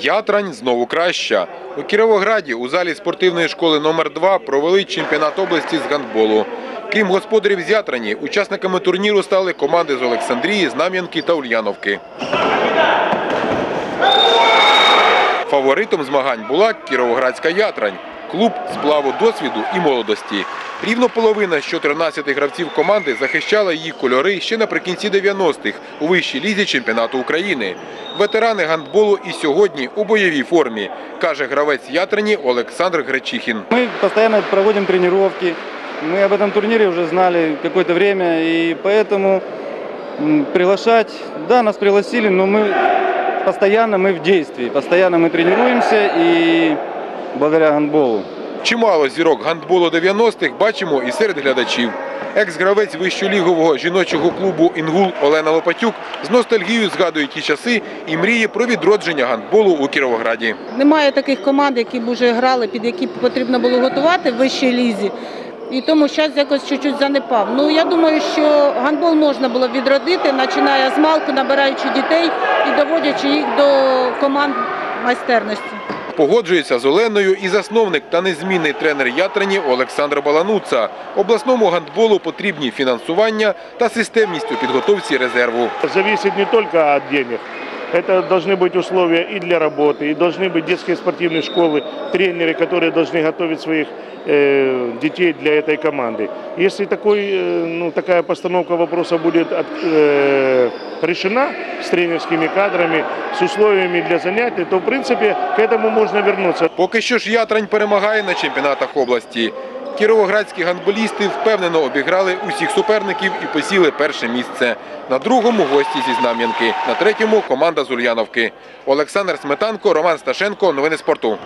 Ятрань знову краща. У Кіровограді у залі спортивної школи номер 2 провели чемпіонат області з гандболу. Крім господарів з Ятрані, учасниками турніру стали команди з Олександрії, Знам'янки та Ульяновки. Фаворитом змагань була Кіровоградська Ятрань, клуб сплаву досвіду і молодості. Рівно половина з 14 гравців команди захищала її кольори ще наприкінці 90-х у вищій лізі чемпіонату України. Ветерани гандболу і сьогодні у бойовій формі, каже гравець Ятрані Олександр Гречихін. Мы постоянно проводим тренировки. Мы об этом турнире уже знали какое-то время, и поэтому м, приглашать, да, нас пригласили, но мы постоянно мы в действии, постоянно мы тренируемся и благодаря гандболу. Чимало зірок гандболу 90-х бачимо і серед глядачів. Екс-гравець вищолігового жіночого клубу Інгул Олена Лопатюк з ностальгією згадує ті часи і мріє про відродження гандболу у Кіровограді. Немає таких команд, які б вже грали, під які б потрібно було готувати в вищій лізі. І тому час якось чуть-чуть занепав. Ну я думаю, що гандбол можна було відродити, починає з малку, набираючи дітей і доводячи їх до команд майстерності. Погоджується з Оленою і засновник та незмінний тренер Ятрані Олександр Балануца. Обласному гандболу потрібні фінансування та системність у підготовці резерву. зависит не только от денег. Это должны быть условия и для работы, и должны быть детские спортивные школы, тренеры, которые должны готовить своих э, детей для этой команды. Если такой, э, ну, такая постановка вопроса будет от- э, решена с тренерскими кадрами, с условиями для занятий, то в принципе к этому можно вернуться. Поки що ж Ятрань перемагає на чемпіонатах області. Кіровоградські гандболісти впевнено обіграли усіх суперників і посіли перше місце. На другому гості зі Знам'янки, на третьому команда з Ульяновки. Олександр Сметанко, Роман Сташенко. Новини спорту.